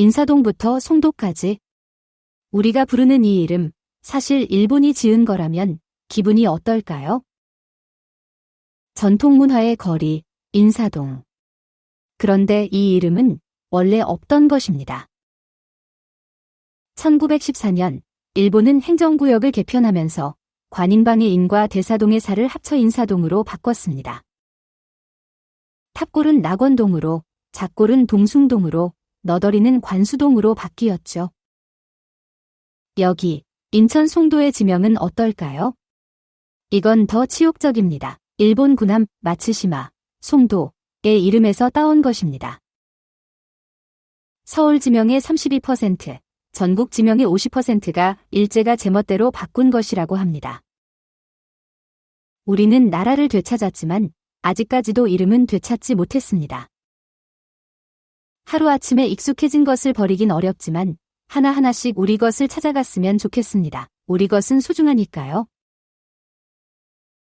인사동부터 송도까지. 우리가 부르는 이 이름, 사실 일본이 지은 거라면 기분이 어떨까요? 전통문화의 거리, 인사동. 그런데 이 이름은 원래 없던 것입니다. 1914년, 일본은 행정구역을 개편하면서 관인방의 인과 대사동의 사를 합쳐 인사동으로 바꿨습니다. 탑골은 낙원동으로, 작골은 동숭동으로, 너덜이는 관수동으로 바뀌었죠. 여기, 인천 송도의 지명은 어떨까요? 이건 더 치욕적입니다. 일본 군함 마츠시마, 송도의 이름에서 따온 것입니다. 서울 지명의 32%, 전국 지명의 50%가 일제가 제멋대로 바꾼 것이라고 합니다. 우리는 나라를 되찾았지만 아직까지도 이름은 되찾지 못했습니다. 하루아침에 익숙해진 것을 버리긴 어렵지만 하나하나씩 우리 것을 찾아갔으면 좋겠습니다. 우리 것은 소중하니까요.